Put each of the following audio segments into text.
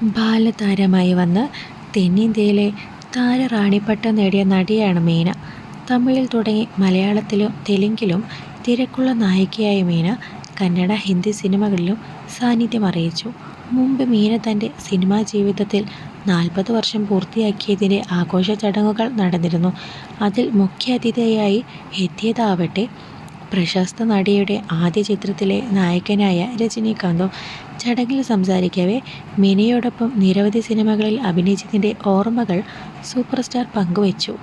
ബാലതാരമായി വന്ന് തെന്നിന്ത്യയിലെ താരറാണിപ്പട്ടം നേടിയ നടിയാണ് മീന. തമിഴിൽ തുടങ്ങി മലയാളത്തിലും തെലുങ്കിലും തിരക്കുള്ള നായികയായ മീന കന്നഡ, ഹിന്ദി സിനിമകളിലും സാന്നിധ്യം അറിയിച്ചു മുമ്പ് മീന തന്റെ സിനിമാ ജീവിതത്തിൽ നാൽപ്പത് വർഷം പൂർത്തിയാക്കിയതിന്റെ ആഘോഷ ചടങ്ങുകൾ നടന്നിരുന്നു. അതിൽ മുഖ്യാതിഥിയായി എത്തിയതാവട്ടെ പ്രശസ്ത നടിയുടെ ആദ്യ ചിത്രത്തിലെ നായകനായ രജനീകാന്തും. ചടങ്ങിൽ സംസാരിക്കവേ മിനിയോടൊപ്പം നിരവധി സിനിമകളിൽ അഭിനയിച്ചതിന്റെ ഓർമ്മകൾ സൂപ്പർ സ്റ്റാർ പങ്കുവച്ചു.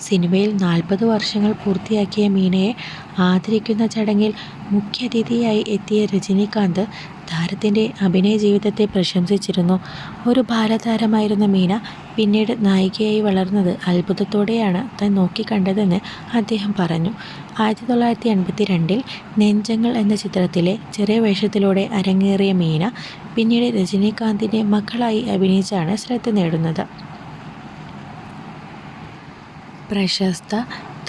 സിനിമയിൽ നാൽപ്പത് വർഷങ്ങൾ പൂർത്തിയാക്കിയ മീനയെ ആദരിക്കുന്ന ചടങ്ങിൽ മുഖ്യാതിഥിയായി എത്തിയ രജനീകാന്ത് താരത്തിന്റെ അഭിനയ ജീവിതത്തെ പ്രശംസിച്ചിരുന്നു. ഒരു ബാലതാരമായിരുന്ന മീന പിന്നീട് നായികയായി വളർന്നത് അത്ഭുതത്തോടെയാണ് താൻ നോക്കിക്കണ്ടതെന്ന് അദ്ദേഹം പറഞ്ഞു. ആയിരത്തി തൊള്ളായിരത്തി എൺപത്തി രണ്ടിൽ നെഞ്ചങ്ങൾ എന്ന ചിത്രത്തിലെ ചെറിയ വേഷത്തിലൂടെ അരങ്ങേറിയ മീന പിന്നീട് രജനീകാന്തിന്റെ മക്കളായി അഭിനയിച്ചാണ് ശ്രദ്ധ നേടുന്നത്. പ്രശസ്ത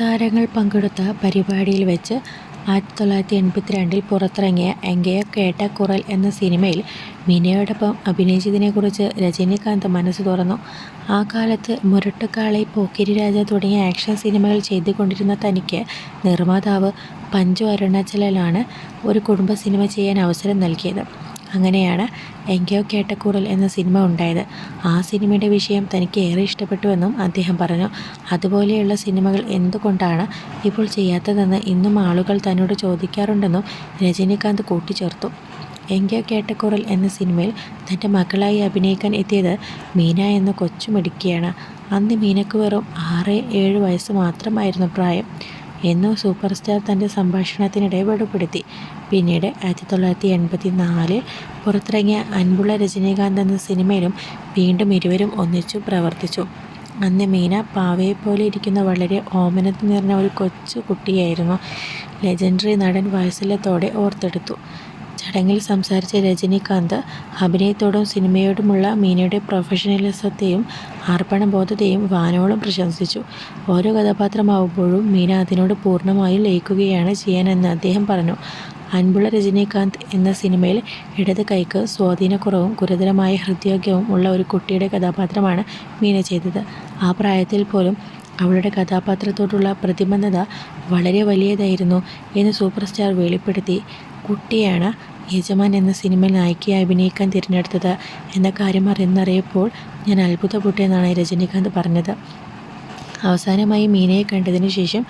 താരങ്ങൾ പങ്കെടുത്ത പരിപാടിയിൽ വെച്ച് ആയിരത്തിതൊള്ളായിരത്തി എൺപത്തിരണ്ടിൽ പുറത്തിറങ്ങിയ എങ്കയ കേട്ട കുറൽ എന്ന സിനിമയിൽ മിനയോടൊപ്പം അഭിനയിച്ചതിനെക്കുറിച്ച് രജനീകാന്ത് മനസ്സ് തുറന്നു. ആ കാലത്ത് മുരട്ടുകാളി, പോക്കിരിരാജ തുടങ്ങിയ ആക്ഷൻ സിനിമകൾ ചെയ്തുകൊണ്ടിരുന്ന തനിക്ക് നിർമ്മാതാവ് പഞ്ചു അരുണാചലാണ് ഒരു കുടുംബ സിനിമ ചെയ്യാൻ അവസരം നൽകിയത്. അങ്ങനെയാണ് എങ്കയോ കേട്ട കുറൽ എന്ന സിനിമ ഉണ്ടായത്. ആ സിനിമയുടെ വിഷയം തനിക്ക് ഏറെ ഇഷ്ടപ്പെട്ടുവെന്നും അദ്ദേഹം പറഞ്ഞു. അതുപോലെയുള്ള സിനിമകൾ എന്തുകൊണ്ടാണ് ഇപ്പോൾ ചെയ്യാത്തതെന്ന് ഇന്നും ആളുകൾ തന്നോട് ചോദിക്കാറുണ്ടെന്നും രജനീകാന്ത് കൂട്ടിച്ചേർത്തു. എങ്കയോ കേട്ട കുറൽ എന്ന സിനിമയിൽ തന്റെ മകളായി അഭിനയിക്കാൻ എത്തിയത് മീന എന്ന കൊച്ചുമിടുക്കിയാണ്. അന്ന് മീനക്ക് വെറും ആറ് ഏഴ് വയസ്സ് മാത്രമായിരുന്നു പ്രായം എന്നും സൂപ്പർ സ്റ്റാർ തന്റെ സംഭാഷണത്തിനിടെ വെളിപ്പെടുത്തി. പിന്നീട് ആയിരത്തി തൊള്ളായിരത്തി എൺപത്തി നാലിൽ പുറത്തിറങ്ങിയ അൻപുള്ള രജനീകാന്ത് എന്ന സിനിമയിലും വീണ്ടും ഇരുവരും ഒന്നിച്ചു പ്രവർത്തിച്ചു. അന്ന് മീന പാവയെ പോലെ ഇരിക്കുന്ന വളരെ ഓമനത്ത് നിറഞ്ഞ ഒരു കൊച്ചു കുട്ടിയായിരുന്നു. ലെജൻഡറി നടൻ വാത്സല്യത്തോടെ ഓർത്തെടുത്തു. ചടങ്ങിൽ സംസാരിച്ച രജനീകാന്ത് അഭിനയത്തോടും സിനിമയോടുമുള്ള മീനയുടെ പ്രൊഫഷണലിസത്തെയും അർപ്പണബോധത്തെയും വാനോളം പ്രശംസിച്ചു. ഓരോ കഥാപാത്രമാവുമ്പോഴും മീന അതിനോട് പൂർണമായും ലയിക്കുകയാണ് ചെയ്യാനെന്ന് അദ്ദേഹം പറഞ്ഞു. അൻപുള്ള രജനീകാന്ത് എന്ന സിനിമയിൽ ഇടത് കൈക്ക് സ്വാധീനക്കുറവും ഗുരുതരമായ ഹൃദ്യോഗ്യവും ഉള്ള ഒരു കുട്ടിയുടെ കഥാപാത്രമാണ് മീന ചെയ്തത്. ആ പ്രായത്തിൽ പോലും അവളുടെ കഥാപാത്രത്തോടുള്ള പ്രതിബദ്ധത വളരെ വലിയതായിരുന്നു എന്ന് സൂപ്പർ സ്റ്റാർ വെളിപ്പെടുത്തി. കുട്ടിയാണ് യജമാൻ എന്ന സിനിമയിൽ നായികയായി അഭിനയിക്കാൻ തിരഞ്ഞെടുത്തത് എന്ന കാര്യം അറിയുന്നറിയപ്പോൾ ഞാൻ അത്ഭുതപ്പെട്ടു എന്നാണ് രജനീകാന്ത് പറഞ്ഞത്. അവസാനമായി മീനയെ കണ്ടതിന് ശേഷം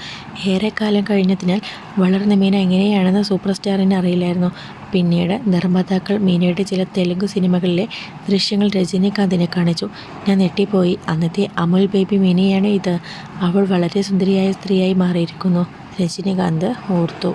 ഏറെക്കാലം കഴിഞ്ഞതിനാൽ വളർന്ന മീന എങ്ങനെയാണെന്ന് സൂപ്പർ സ്റ്റാറിന് അറിയില്ലായിരുന്നു. പിന്നീട് നിർമ്മാതാക്കൾ മീനയുടെ ചില തെലുങ്ക് സിനിമകളിലെ ദൃശ്യങ്ങൾ രജനീകാന്തിനെ കാണിച്ചു. ഞാൻ ഞെട്ടിപ്പോയി. അന്നത്തെ അമുൽ ബേബി മീനയാണ് ഇത്. അവൾ വളരെ സുന്ദരിയായ സ്ത്രീയായി മാറിയിരിക്കുന്നു. രജനീകാന്ത് ഓർത്തു.